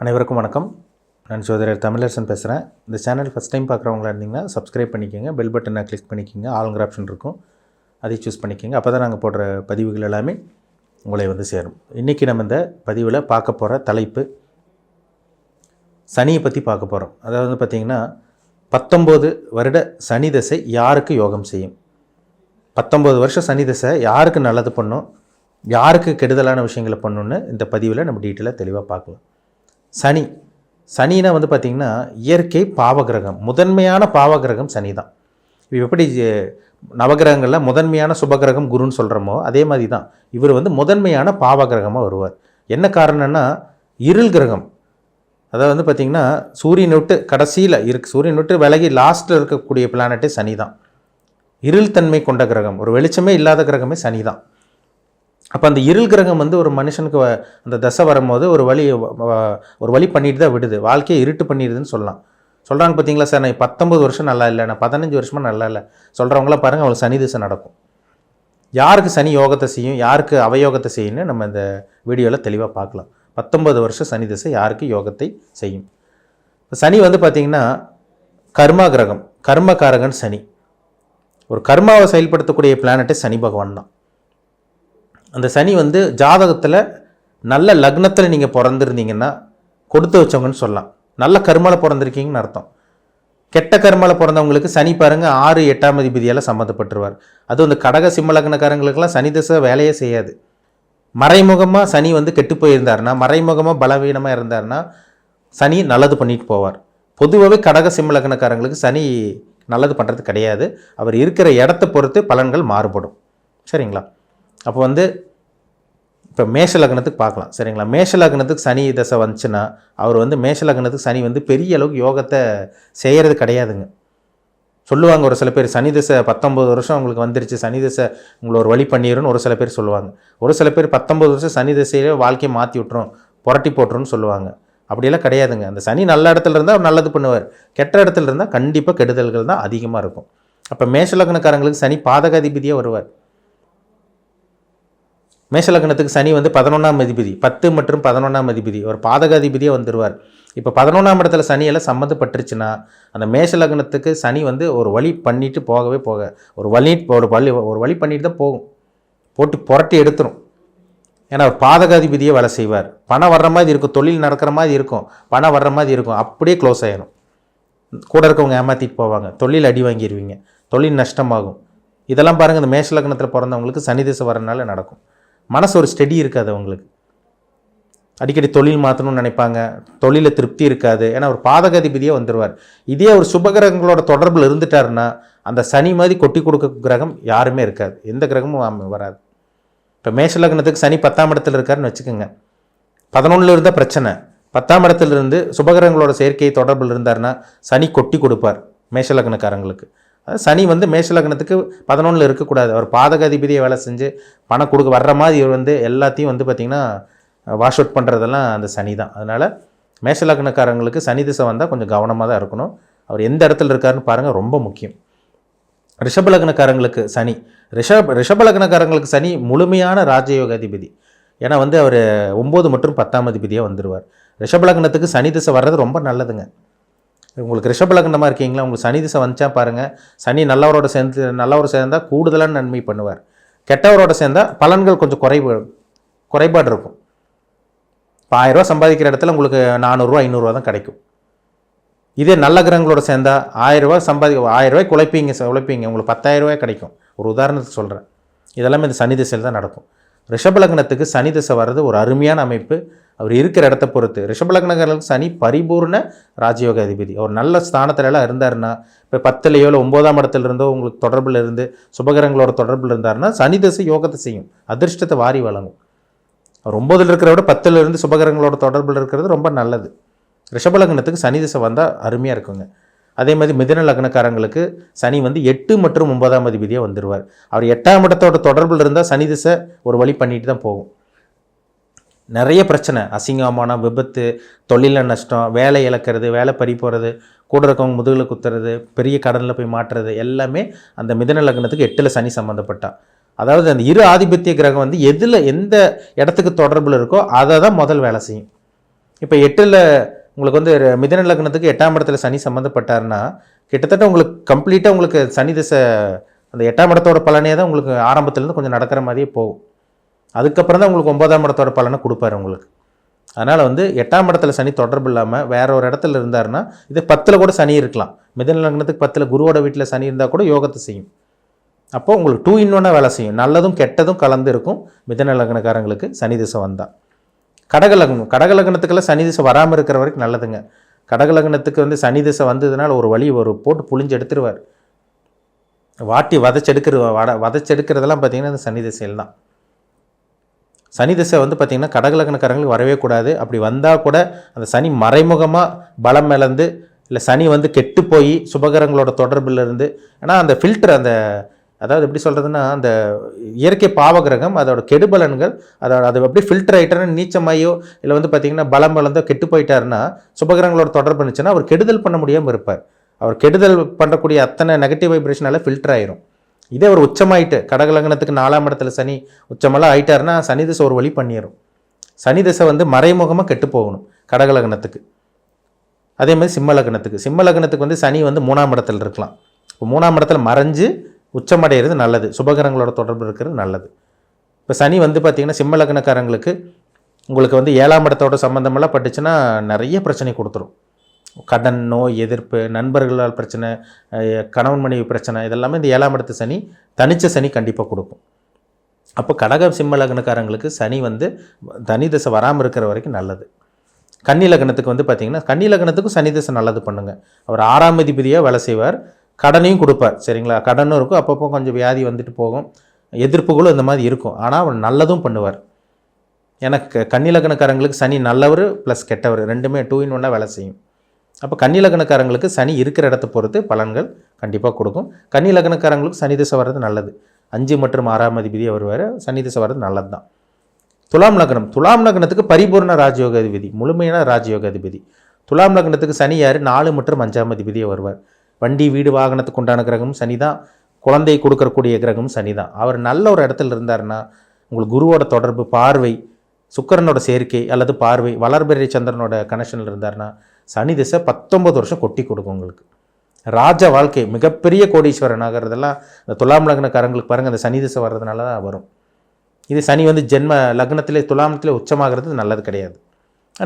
அனைவருக்கும் வணக்கம். நான் சோதரர் தமிழரசன் பேசுகிறேன் இந்த சேனல் ஃபஸ்ட் டைம் பார்க்குறவங்களா இருந்தீங்கன்னா சப்ஸ்கிரைப் பண்ணிக்கோங்க. பெல் பட்டனை கிளிக் பண்ணிக்கோங்க. ஆளுங்கிற ஆப்ஷன் இருக்கும். அதை சூஸ் பண்ணிக்கோங்க. அப்போ தான் நாங்கள் போடுற பதிவுகள் எல்லாமே உங்களை வந்து சேரும். இன்றைக்கி நம்ம இந்த பதிவில் பார்க்க போகிற தலைப்பு சனியை பற்றி பார்க்க போகிறோம் அதாவது வந்து பார்த்திங்கன்னா பத்தொம்போது வருட சனி தசை யாருக்கு யோகம் செய்யும்? பத்தொம்போது வருஷம் சனி தசை யாருக்கு நல்லது பண்ணும்? யாருக்கு கெடுதலான விஷயங்களை பண்ணுன்னு இந்த பதிவில் நம்ம டீட்டெயிலாக தெளிவாக பார்க்கலாம். சனி. சனினா வந்து பார்த்திங்கன்னா இயற்கை பாவகிரகம். முதன்மையான பாவகிரகம் சனி தான். இப்போ எப்படி நவகிரகங்களில் முதன்மையான சுபகிரகம் குருன்னு சொல்கிறோமோ அதே மாதிரி தான். இவர் வந்து முதன்மையான பாவகிரகமாக வருவார். என்ன காரணம்னா இருள் கிரகம். அதாவது வந்து பார்த்திங்கன்னா சூரியன் விட்டு கடைசியில் இருக்கு சூரியன் விட்டு விலகி லாஸ்ட்டில் இருக்கக்கூடிய பிளானட்டே சனி தான். இருள் தன்மை கொண்ட கிரகம். ஒரு வெளிச்சமே இல்லாத கிரகமே சனி தான். அப்போ அந்த இருள் கிரகம் வந்து ஒரு மனுஷனுக்கு வ- அந்த தசை வரும்போது ஒரு வழி ஒரு வழி பண்ணிட்டு தான் விடுது. வாழ்க்கையை இருட்டு பண்ணிடுதுன்னு சொல்லலாம். சொல்கிறாங்க பார்த்தீங்களா சார் நான் பத்தொம்பது வருஷம் நல்லா இல்லை நான் பதினஞ்சு வருஷமாக நல்லா இல்லை. சொல்கிறவங்களாம் பாருங்கள் அவங்களுக்கு சனி திசை நடக்கும். யாருக்கு சனி யோகத்தை செய்யும் யாருக்கு அவயோகத்தை செய்யும்னு நம்ம இந்த வீடியோவில் தெளிவாக பார்க்கலாம். பத்தொம்பது வருஷம் சனி திசை யாருக்கு யோகத்தை செய்யும்? இப்போ சனி வந்து பார்த்திங்கன்னா கர்மா கிரகம் கர்மகாரகன் சனி. ஒரு கர்மாவை செயல்படுத்தக்கூடிய பிளானட்டே சனி பகவான் தான். அந்த சனி வந்து ஜாதகத்தில் நல்ல லக்னத்தில் நீங்கள் பிறந்திருந்தீங்கன்னா கொடுத்து வச்சவங்கன்னு சொல்லலாம். நல்ல கர்மாவில் பிறந்திருக்கீங்கன்னு அர்த்தம். கெட்ட கர்மாவில் பிறந்தவங்களுக்கு சனி பாருங்க ஆறு எட்டாம் அதிபதியால் சம்மந்தப்பட்டுருவார். அதுவும் இந்த கடக சிம்ம லக்னக்காரங்களுக்கெல்லாம் சனி தசை வேலையே செய்யாது. மறைமுகமாக சனி வந்து கெட்டு போயிருந்தாருன்னா மறைமுகமாக பலவீனமாக இருந்தாருன்னா சனி நல்லது பண்ணிட்டு போவார். பொதுவாகவே கடக சிம்ம லக்னக்காரங்களுக்கு சனி நல்லது பண்ணுறது கிடையாது. அவர் இருக்கிற இடத்த பொறுத்து பலன்கள் மாறுபடும். சரிங்களா? அப்போ வந்து இப்போ மேஷ லக்னத்துக்கு பார்க்கலாம். சரிங்களா? மேஷ லக்னத்துக்கு சனி தசை வந்துச்சுன்னா அவர் வந்து மேஷ லக்னத்துக்கு சனி வந்து பெரிய அளவுக்கு யோகத்தை செய்கிறது கிடையாதுங்க. சொல்லுவாங்க ஒரு சில பேர் சனி தசை பத்தொம்பது வருஷம் உங்களுக்கு வந்துருச்சு சனி தசை உங்களை ஒரு வழி பண்ணிடும்னு ஒரு சில பேர் சொல்லுவாங்க. ஒரு சில பேர் பத்தொம்பது வருஷம் சனி தசையிலே வாழ்க்கையை மாற்றி விட்டுரும் புரட்டி போட்டுருன்னு சொல்லுவாங்க. அப்படியெல்லாம் கிடையாதுங்க. அந்த சனி நல்ல இடத்துல இருந்தால் அவர் நல்லது பண்ணுவார். கெட்ட இடத்துல இருந்தால் கண்டிப்பாக கெடுதல்கள் தான் அதிகமாக இருக்கும். அப்போ மேஷ லக்னக்காரங்களுக்கு சனி பாதகாதிபதியாக வருவார். மேஷலக்கணத்துக்கு சனி வந்து பதினொன்றாம் அதிபதி பத்து மற்றும் பதினொன்றாம் அதிபதி ஒரு பாதகாதிபதியாக வந்துடுவார் இப்போ பதினொன்றாம் இடத்துல சனியெல்லாம் சம்மந்தப்பட்டுருச்சுன்னா அந்த மேஷலக்னத்துக்கு சனி வந்து ஒரு வழி பண்ணிட்டு போகவே போக ஒரு வழி ஒரு வழி ஒரு வழி பண்ணிட்டு தான் போகும். போட்டு புரட்டி எடுத்துரும். ஏன்னா அவர் பாதகாதிபதியே வேலை செய்வார். பணம் வர்ற மாதிரி இருக்கும் தொழில் நடக்கிற மாதிரி இருக்கும் பணம் வர்ற மாதிரி இருக்கும் அப்படியே க்ளோஸ் ஆகிடும் கூட இருக்கவங்க ஏமாற்றிட்டு போவாங்க தொழில் அடி வாங்கிடுவீங்க தொழில் நஷ்டமாகும். இதெல்லாம் பாருங்கள் இந்த மேஷலக்னத்தில் பிறந்தவங்களுக்கு சனி திசை வரனால நடக்கும். மனசு ஒரு ஸ்டெடி இருக்காது அவங்களுக்கு. அடிக்கடி தொழில் மாற்றணும்னு நினைப்பாங்க. தொழிலில் திருப்தி இருக்காது. ஏன்னா ஒரு பாதகாதிபதியே வந்துடுவார் இதே ஒரு சுபகிரகங்களோட தொடர்பில் இருந்துட்டாருன்னா அந்த சனி மாதிரி கொட்டி கொடுக்க கிரகம் யாருமே இருக்காது. எந்த கிரகமும் வராது. இப்போ மேஷ லக்னத்துக்கு சனி பத்தாம் இடத்துல இருக்காருன்னு வச்சுக்கோங்க. பதினொன்றில் இருந்தால் பிரச்சனை. பத்தாம் இடத்துல இருந்து சுபகிரகங்களோட சேர்க்கை தொடர்பில் இருந்தாருன்னா சனி கொட்டி கொடுப்பார் மேஷ லக்னக்காரங்களுக்கு. சனி வந்து மேஷலக்னத்துக்கு பதினொன்றில் இருக்கக்கூடாது. அவர் பாதகாதிபதியை வேலை செஞ்சு பணம் கொடுக்க வர்ற மாதிரி இவர் வந்து எல்லாத்தையும் வந்து பார்த்திங்கன்னா வாஷ் அவுட் பண்ணுறதெல்லாம் அந்த சனி தான். அதனால் மேஷலக்னக்காரங்களுக்கு சனி திசை வந்தால் கொஞ்சம் கவனமாக தான் இருக்கணும். அவர் எந்த இடத்துல இருக்காருன்னு பாருங்கள் ரொம்ப முக்கியம். ரிஷபலக்னக்காரங்களுக்கு சனி. ரிஷப் ரிஷபலக்னக்காரங்களுக்கு சனி முழுமையான ராஜயோக அதிபதி. ஏன்னா வந்து அவர் ஒம்பது மற்றும் பத்தாம் அதிபதியாக வந்துடுவார் ரிஷபலக்னத்துக்கு சனி திசை வர்றது ரொம்ப நல்லதுங்க. உங்களுக்கு ரிஷபலக்னமாக இருக்கீங்களா? உங்களுக்கு சனி திசை வந்துச்சா பாருங்கள் சனி நல்லவரோட சேர்ந்து நல்லவர் சேர்ந்தால் கூடுதலான நன்மை பண்ணுவார். கெட்டவரோட சேர்ந்தால் பலன்கள் கொஞ்சம் குறைபாடு குறைபாடு இருக்கும். இப்போ ஆயிரரூவா சம்பாதிக்கிற இடத்துல உங்களுக்கு நானூறுரூவா ஐநூறுரூவா தான் கிடைக்கும். இதே நல்ல கிரகங்களோட சேர்ந்தா ஆயிரரூவா சம்பாதி ஆயிரரூவாய் குழைப்பீங்க உழைப்பீங்க உங்களுக்கு பத்தாயிரரூவாய் கிடைக்கும். ஒரு உதாரணத்துக்கு சொல்கிறேன் இதெல்லாமே இந்த சனி திசையில் தான் நடக்கும். ரிஷபலக்னத்துக்கு சனி திசை வர்றது ஒரு அருமையான அமைப்பு. அவர் இருக்கிற இடத்த பொறுத்து. ரிஷபலக்னகர்களுக்கு சனி பரிபூர்ண ராஜயோக அதிபதி. அவர் நல்ல ஸ்தானத்துல எல்லாம் இருந்தாருன்னா இப்போ பத்துலையோ இல்லை ஒம்போதாம் இடத்துல இருந்தோ உங்களுக்கு தொடர்பில் இருந்து சுபகிரகங்களோட தொடர்பில் இருந்தாருன்னா சனி திசை யோகத்தை செய்யும். அதிர்ஷ்டத்தை வாரி வழங்கும். அவர் ஒம்போதில் இருக்கிறத விட பத்தில் இருந்து சுபகிரகங்களோட தொடர்பில் இருக்கிறது ரொம்ப நல்லது. ரிஷபலக்னத்துக்கு சனி திசை வந்தால் அருமையாக இருக்குங்க. அதே மாதிரி மிதன லக்னக்காரங்களுக்கு சனி வந்து எட்டு மற்றும் ஒன்பதாம் அதிபதியாக வந்துடுவார் அவர் எட்டாம் இடத்தோட தொடர்பில் இருந்தால் சனி திசை ஒரு வழி பண்ணிட்டு தான் போகும். நிறைய பிரச்சனை. அசிங்கமான விபத்து தொழிலில் நஷ்டம் வேலை இழக்கிறது வேலை பறி போகிறது கூட இருக்கவங்க முதுகில் குத்துறது பெரிய கடனில் போய் மாட்டுறது எல்லாமே அந்த மிதன லக்னத்துக்கு எட்டில் சனி சம்மந்தப்பட்டான் அதாவது அந்த இரு ஆதிபத்திய கிரகம் வந்து எதில் எந்த இடத்துக்கு தொடர்பில் இருக்கோ அதை தான் முதல் வேலை செய்யும். இப்போ எட்டில் உங்களுக்கு வந்து மிதன லக்னத்துக்கு எட்டாம் இடத்துல சனி சம்மந்தப்பட்டாருன்னா கிட்டத்தட்ட உங்களுக்கு கம்ப்ளீட்டாக உங்களுக்கு சனி திசை அந்த எட்டாம் இடத்தோட பலனே தான் உங்களுக்கு ஆரம்பத்துலேருந்து கொஞ்சம் நடக்கிற மாதிரியே போகும். அதுக்கப்புறம் தான் உங்களுக்கு ஒன்பதாம் இடத்தோட பலனை கொடுப்பாரு உங்களுக்கு. அதனால் வந்து எட்டாம் இடத்துல சனி தொடர்பு இல்லாமல் வேற ஒரு இடத்துல இருந்தாருன்னா இது பத்தில் கூட சனி இருக்கலாம். மிதன லக்னத்துக்கு பத்தில் குருவோட வீட்டில் சனி இருந்தால் கூட யோகத்தை செய்யும். அப்போது உங்களுக்கு டூ இன் ஒன்னாக வேலை செய்யும். நல்லதும் கெட்டதும் கலந்து இருக்கும். மிதன லக்னக்காரங்களுக்கு சனி திசை வந்தால் கடக லக்னம். கடக லக்னத்துக்கெல்லாம் சனி திசை வராமல் இருக்கிற வரைக்கும் நல்லதுங்க. கடக லக்னத்துக்கு வந்து சனி திசை வந்ததுனால ஒரு வழி ஒரு போட்டு புளிஞ்சு எடுத்துருவார். வாட்டி வதச்செடுக்கிற வட வதச்செடுக்கிறதெல்லாம் பார்த்தீங்கன்னா அந்த சனி திசையில் தான் சனி திசை வந்து பார்த்திங்கன்னா கடகலக்கணக்காரங்களுக்கு வரவே கூடாது. அப்படி வந்தால் கூட அந்த சனி மறைமுகமாக பலம் இழந்து இல்லை சனி வந்து கெட்டு போய் சுபகரங்களோட தொடர்பில் இருந்து ஏன்னா அந்த ஃபில்டர் அந்த அதாவது எப்படி சொல்கிறதுன்னா அந்த இயற்கை பாவகிரகம் அதோட கெடுபலன்கள் அதோட அது எப்படி ஃபில்டர் ஆகிட்டாருன்னா நீச்சமாயோ இல்லை வந்து பார்த்திங்கன்னா பலம் இழந்தோ கெட்டு போயிட்டாருன்னா சுபகிரகங்களோட தொடர்பு இருந்துச்சுன்னா அவர் கெடுதல் பண்ண முடியாமல் இருப்பார். அவர் கெடுதல் பண்ணக்கூடிய அத்தனை நெகட்டிவ் வைப்ரேஷனால் ஃபில்டர் ஆயிரும். இதே ஒரு உச்சமாயிட்டு கடகலங்கனத்துக்கு நாலாம் இடத்துல சனி உச்சமெல்லாம் ஆயிட்டாருன்னா சனி திசை ஒரு வழி பண்ணிடும் சனி திசை வந்து மறைமுகமாக கெட்டு போகணும் கடகலகனத்துக்கு. அதே மாதிரி சிம்ம லக்னத்துக்கு. சிம்ம லக்னத்துக்கு வந்து சனி வந்து மூணாம் இடத்துல இருக்கலாம். இப்போ மூணாம் இடத்துல மறைஞ்சு உச்சமடைகிறது நல்லது. சுபகரங்களோட தொடர்பு இருக்கிறது நல்லது. இப்போ சனி வந்து பார்த்திங்கன்னா சிம்ம லக்னக்காரங்களுக்கு உங்களுக்கு வந்து ஏழாம் இடத்தோட சம்மந்தமெல்லாம் பட்டுச்சுன்னா நிறைய பிரச்சனை கொடுத்துரும். கடன் நோய் எதிர்ப்பு நண்பர்களால் பிரச்சனை கணவன் மனைவி பிரச்சனை இதெல்லாமே இந்த ஏழாம் இடத்து சனி தனிச்ச சனி கண்டிப்பாக கொடுக்கும். அப்போ கடக சிம்ம லக்னக்காரங்களுக்கு சனி வந்து தனி தசை வராமல் இருக்கிற வரைக்கும் நல்லது. கன்னி லக்னத்துக்கு வந்து பார்த்தீங்கன்னா கன்னி லக்னத்துக்கும் சனி தசை நல்லது பண்ணுங்கள் அவர் ஆறாம் அதிபதியாக வேலை செய்வார். கடனையும் கொடுப்பார் சரிங்களா? கடனும் இருக்கும். அப்பப்போ கொஞ்சம் வியாதி வந்துட்டு போகும். எதிர்ப்புகளும் இந்த மாதிரி இருக்கும். ஆனால் அவர் நல்லதும் பண்ணுவார். ஏன்னா கன்னி லக்னக்காரங்களுக்கு சனி நல்லவர் ப்ளஸ் கெட்டவர். ரெண்டுமே டூ இன் ஒன்னாக வேலை செய்யும். அப்போ கன்னி லக்னக்காரங்களுக்கு சனி இருக்கிற இடத்த பொறுத்து பலன்கள் கண்டிப்பாக கொடுக்கும். கன்னி லக்னக்காரங்களுக்கு சனி திசை வர்றது நல்லது. அஞ்சு மற்றும் ஆறாம் அதிபதியாக வருவார். சனி திசை வர்றது நல்லது தான் துலாம் லக்னம். துலாம் லக்னத்துக்கு பரிபூர்ண ராஜயோக அதிபதி. முழுமையான ராஜயோக அதிபதி. துலாம் லக்னத்துக்கு சனி யார்? நாலு மற்றும் அஞ்சாம் அதிபதியை வருவார். வண்டி வீடு வாகனத்துக்கு உண்டான கிரகம் சனி தான் குழந்தை கொடுக்கக்கூடிய கிரகம் சனி தான் அவர் நல்ல ஒரு இடத்துல இருந்தாருன்னா உங்களுக்கு குருவோட தொடர்பு பார்வை சுக்கரனோட சேர்க்கை அல்லது பார்வை வளர்பிறை சந்திரனோட கனெக்ஷனில் இருந்தாருன்னா சனி திசை பத்தொன்பது வருஷம் கொட்டி கொடுக்கும் உங்களுக்கு. ராஜ வாழ்க்கை மிகப்பெரிய கோடீஸ்வரன் ஆகிறதெல்லாம் இந்த துலாம் லக்னக்காரங்களுக்கு பாருங்கள் அந்த சனி திசை வர்றதுனால தான் வரும். இது சனி வந்து ஜென்ம லக்னத்திலே துலாமத்திலே உச்சமாகிறது நல்லது கிடையாது.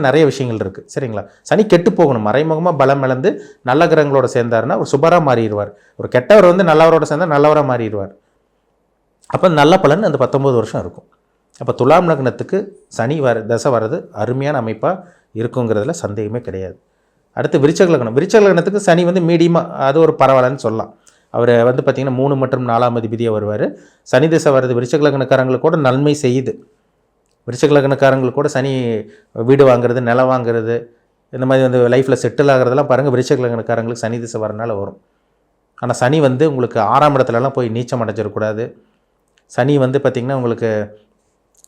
நிறைய விஷயங்கள் இருக்குது சரிங்களா? சனி கெட்டு போகணும். மறைமுகமாக பலம் இழந்து நல்ல கிரகங்களோட சேர்ந்தாருன்னா ஒரு சுபராக மாறிடுவார். ஒரு கெட்டவர் வந்து நல்லவரோட சேர்ந்தால் நல்லவராக மாறிடுவார். அப்போ நல்ல பலன் அந்த பத்தொம்பது வருஷம் இருக்கும். அப்போ துலாம் லக்னத்துக்கு சனி வர தசை வர்றது அருமையான அமைப்பாக இருக்குங்கிறதுல சந்தேகமே கிடையாது. அடுத்து விருச்சக லக்னம் விருச்சக லக்னத்துக்கு சனி வந்து மீடியமாக அது ஒரு பரவாயில்லன்னு சொல்லலாம். அவர் வந்து பார்த்திங்கன்னா மூணு மற்றும் நாலாம் அதிபதியாக வருவார். சனி திசை வர்றது விருச்சக லக்னக்காரங்களுக்கு கூட நன்மை செய்யுது. விருச்சக லக்னக்காரங்களுக்கு கூட சனி வீடு வாங்குறது நிலம் வாங்குறது இந்த மாதிரி வந்து லைஃப்பில் செட்டில் ஆகிறதெல்லாம் பாருங்கள் விருச்சக லக்னக்காரங்களுக்கு சனி திசை வரனால வரும். ஆனால் சனி வந்து உங்களுக்கு ஆறாம் இடத்துலலாம் போய் நீச்சம் அடைஞ்சிடக்கூடாது. சனி வந்து பார்த்திங்கன்னா உங்களுக்கு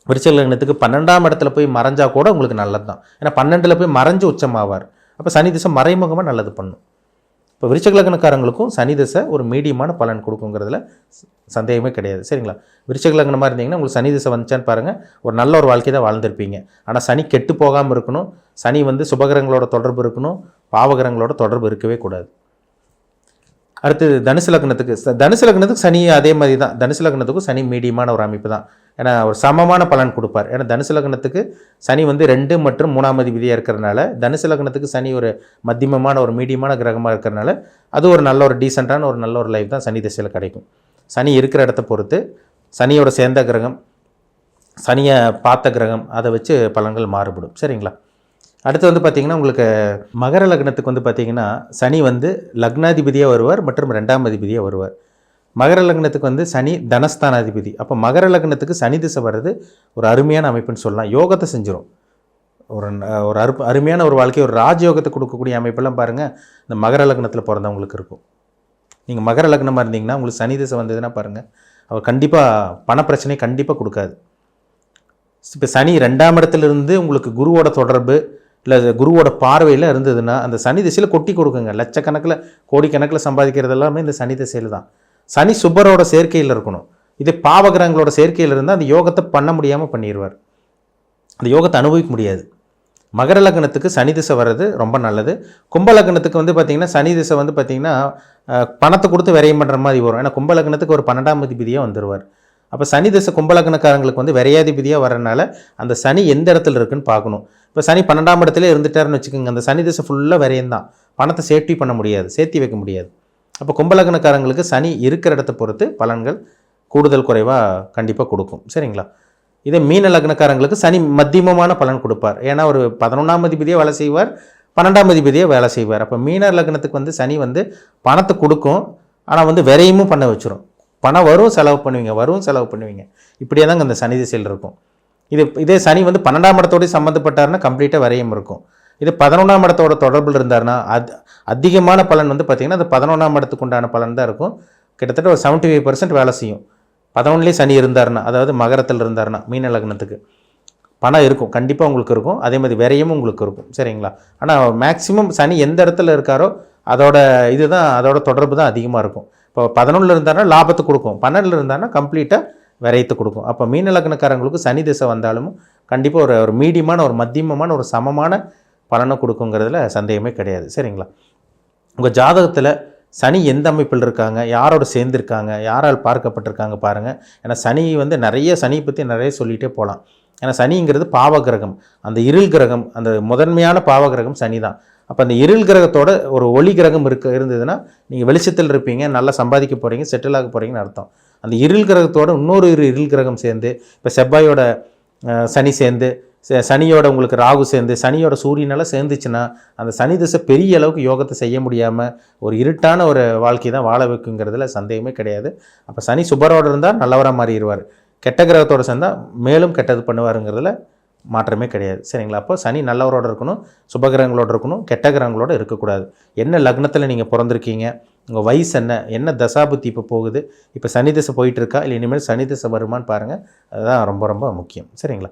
விருச்சக லக்னத்துக்கு பன்னெண்டாம் இடத்துல போய் மறைஞ்சால் கூட உங்களுக்கு நல்லது தான் ஏன்னா பன்னெண்டில் போய் மறைஞ்சு உச்சமாவார். அப்போ சனி திசை மறைமுகமாக நல்லது பண்ணும். இப்போ விருச்சகலக்னக்காரங்களுக்கும் சனி திசை ஒரு மீடியமான பலன் கொடுக்குங்கிறதுல சந்தேகமே கிடையாது. சரிங்களா? விருச்சகலக்னமாக இருந்தீங்கன்னா உங்களுக்கு சனி திசை வந்துச்சான்னு பாருங்கள் ஒரு நல்ல ஒரு வாழ்க்கை தான் வாழ்ந்திருப்பீங்க. ஆனால் சனி கெட்டு போகாமல் இருக்கணும். சனி வந்து சுபகிரகங்களோட தொடர்பு இருக்கணும். பாவகிரகங்களோட தொடர்பு இருக்கவே கூடாது. அடுத்து தனுசு லக்னத்துக்கு. தனுசு லக்னத்துக்கு சனி அதே மாதிரி தான். தனுசு லக்னத்துக்கும் சனி மீடியமான ஒரு அமைப்பு தான். ஏன்னா ஒரு சமமான பலன் கொடுப்பார். ஏன்னா தனுசு லக்னத்துக்கு சனி வந்து ரெண்டு மற்றும் மூணாம் அதிபதியாக இருக்கிறனால தனுசு லக்னத்துக்கு சனி ஒரு மத்தியமமான ஒரு மீடியமான கிரகமாக இருக்கிறனால அது ஒரு நல்ல ஒரு டீசெண்டான ஒரு நல்ல ஒரு லைஃப் தான் சனி திசையில் கிடைக்கும். சனி இருக்கிற இடத்த பொறுத்து சனியோட சேர்ந்த கிரகம் சனியை பார்த்த கிரகம் அதை வச்சு பலன்கள் மாறுபடும். சரிங்களா? அடுத்து வந்து பார்த்திங்கன்னா உங்களுக்கு மகர லக்னத்துக்கு வந்து பார்த்திங்கன்னா சனி வந்து லக்னாதிபதியாக வருவார் மற்றும் ரெண்டாம் அதிபதியாக வருவார். மகர லக்னத்துக்கு வந்து சனி தனஸ்தானாதிபதி. அப்போ மகர லக்னத்துக்கு சனி திசை வர்றது ஒரு அருமையான அமைப்புன்னு சொல்லலாம். யோகத்தை செஞ்சிடும் ஒரு ஒரு அரு அருமையான ஒரு வாழ்க்கை ஒரு ராஜயோகத்தை கொடுக்கக்கூடிய அமைப்பெல்லாம் பாருங்கள் இந்த மகர லக்னத்தில் பிறந்தவங்களுக்கு இருக்கும். நீங்கள் மகர லக்னமாக இருந்தீங்கன்னா உங்களுக்கு சனி திசை வந்ததுன்னா பாருங்கள் அவர் கண்டிப்பாக பணப்பிரச்சனை கண்டிப்பாக கொடுக்காது. இப்போ சனி ரெண்டாம் இடத்துல இருந்து உங்களுக்கு குருவோட தொடர்பு இல்லை குருவோட பார்வையில் இருந்ததுன்னா அந்த சனி திசையில் கொட்டி கொடுக்குங்க. லட்சக்கணக்கில் கோடிக்கணக்கில் சம்பாதிக்கிறது எல்லாமே இந்த சனி திசையில் தான். சனி சுபரோட சேர்க்கையில் இருக்கணும். இது பாவகிரகங்களோட சேர்க்கையில் இருந்தால் அந்த யோகத்தை பண்ண முடியாமல் பண்ணிடுவார் அந்த யோகத்தை அனுபவிக்க முடியாது. மகர லக்னத்துக்கு சனி திசை வர்றது ரொம்ப நல்லது. கும்ப லக்னத்துக்கு வந்து பார்த்திங்கன்னா சனி திசை வந்து பார்த்திங்கன்னா பணத்தை கொடுத்து விரையும் பண்ணுற மாதிரி வரும். ஏன்னா கும்ப லக்னத்துக்கு ஒரு பன்னெண்டாம் அதிபதியாக வந்துடுவார் அப்போ சனி திசை கும்பலக்கணக்காரங்களுக்கு வந்து விரையாதிபதியாக வரனால அந்த சனி எந்த இடத்துல இருக்குன்னு பார்க்கணும். இப்போ சனி பன்னெண்டாம் இடத்துல இருந்துட்டாருன்னு வச்சுக்கோங்க அந்த சனி திசை ஃபுல்லாக விரையம் தான் பணத்தை சேஃப்டி பண்ண முடியாது. சேர்த்தி வைக்க முடியாது. அப்போ கும்பலக்கணக்காரங்களுக்கு சனி இருக்கிற இடத்த பொறுத்து பலன்கள் கூடுதல் குறைவாக கண்டிப்பாக கொடுக்கும். சரிங்களா? இதே மீன லக்னக்காரங்களுக்கு சனி மத்தியமமான பலன் கொடுப்பார். ஏன்னா ஒரு பதினொன்றாம் அதிபதியே வேலை செய்வார் பன்னெண்டாம் அதிபதியே வேலை செய்வார். அப்போ மீன லக்னத்துக்கு வந்து சனி வந்து பணத்தை கொடுக்கும் ஆனால் வந்து விரையமும் பண்ண வச்சிரும். பணம் வரும் செலவு பண்ணுவீங்க வரும் செலவு பண்ணுவீங்க. இப்படியே தாங்க அந்த சனி திசையில் இருக்கும். இது இதே சனி வந்து பன்னெண்டாம் இடத்தோடய சம்மந்தப்பட்டாருன்னா கம்ப்ளீட்டாக விரையும் இருக்கும். இது பதினொன்றாம் இடத்தோட தொடர்பில் இருந்தாருன்னா அது அதிகமான பலன் வந்து பார்த்திங்கன்னா அது பதினொன்றாம் இடத்துக்கு உண்டான பலன் தான் இருக்கும். கிட்டத்தட்ட ஒரு செவன்ட்டி ஃபைவ் பர்சன்ட் வேலை செய்யும். பதினொன்றுலேயே சனி இருந்தாருன்னா அதாவது மகரத்தில் இருந்தாருன்னா மீன லக்னத்துக்கு. பணம் இருக்கும் கண்டிப்பாக உங்களுக்கு இருக்கும். அதே மாதிரி விரையும் உங்களுக்கு இருக்கும் சரிங்களா? ஆனால் மேக்ஸிமம் சனி எந்த இடத்துல இருக்காரோ அதோட இதுதான் அதோட தொடர்பு தான் அதிகமாக இருக்கும். இப்போ பதினொன்றில் இருந்தாருன்னா லாபத்தை கொடுக்கும். பன்னெண்டில் இருந்தாருன்னா கம்ப்ளீட்டாக விரையத்தை கொடுக்கும். அப்போ மீன லக்னக்காரங்களுக்கு சனி திசை வந்தாலும் கண்டிப்பாக ஒரு ஒரு மீடியமான ஒரு மத்தியமமான ஒரு சமமான பலனை கொடுக்குங்கிறதுல சந்தேகமே கிடையாது. சரிங்களா? உங்கள் ஜாதகத்தில் சனி எந்த அமைப்பில் இருக்காங்க? யாரோட சேர்ந்துருக்காங்க? யாரால் பார்க்கப்பட்டிருக்காங்க பாருங்கள் ஏன்னா சனி வந்து நிறைய சனி பற்றி நிறைய சொல்லிகிட்டே போகலாம். ஏன்னா சனிங்கிறது பாவ கிரகம் அந்த இருள் கிரகம் அந்த முதன்மையான பாவ கிரகம் சனி தான். அப்போ அந்த இருள் கிரகத்தோட ஒரு ஒளி கிரகம் இருக்க இருந்ததுன்னா நீங்கள் வெளிச்சத்தில் இருப்பீங்க நல்லா சம்பாதிக்க போகிறீங்க செட்டில் ஆக போகிறீங்கன்னு அர்த்தம். அந்த இருள் கிரகத்தோட இன்னொரு இரு இருள் கிரகம் சேர்ந்து இப்போ செவ்வாயோட சனி சேர்ந்து சனியோட உங்களுக்கு ராகு சேர்ந்து சனியோட சூரியனெல்லாம் சேர்ந்துச்சுன்னா அந்த சனி திசை பெரிய அளவுக்கு யோகத்தை செய்ய முடியாமல் ஒரு இருட்டான ஒரு வாழ்க்கை தான் வாழ வைக்குங்கிறதுல சந்தேகமே கிடையாது. அப்போ சனி சுபரோடு இருந்தால் நல்லவராக மாறிடுவார். கெட்ட கிரகத்தோடு சேர்ந்தால் மேலும் கெட்டது பண்ணுவாருங்கிறதுல மாற்றமே கிடையாது. சரிங்களா? அப்போ சனி நல்லவரோட இருக்கணும் சுபகிரகங்களோட இருக்கணும் கெட்ட கிரகங்களோட இருக்கக்கூடாது. என்ன லக்னத்தில் நீங்கள் பிறந்திருக்கீங்க உங்கள் வயசு என்ன என்ன தசாபுத்தி இப்போ போகுது இப்போ சனி திசை போயிட்டு இருக்கா இல்லை இனிமேல் சனி திசை வருமான்னு பாருங்கள் அதுதான் ரொம்ப ரொம்ப முக்கியம். சரிங்களா?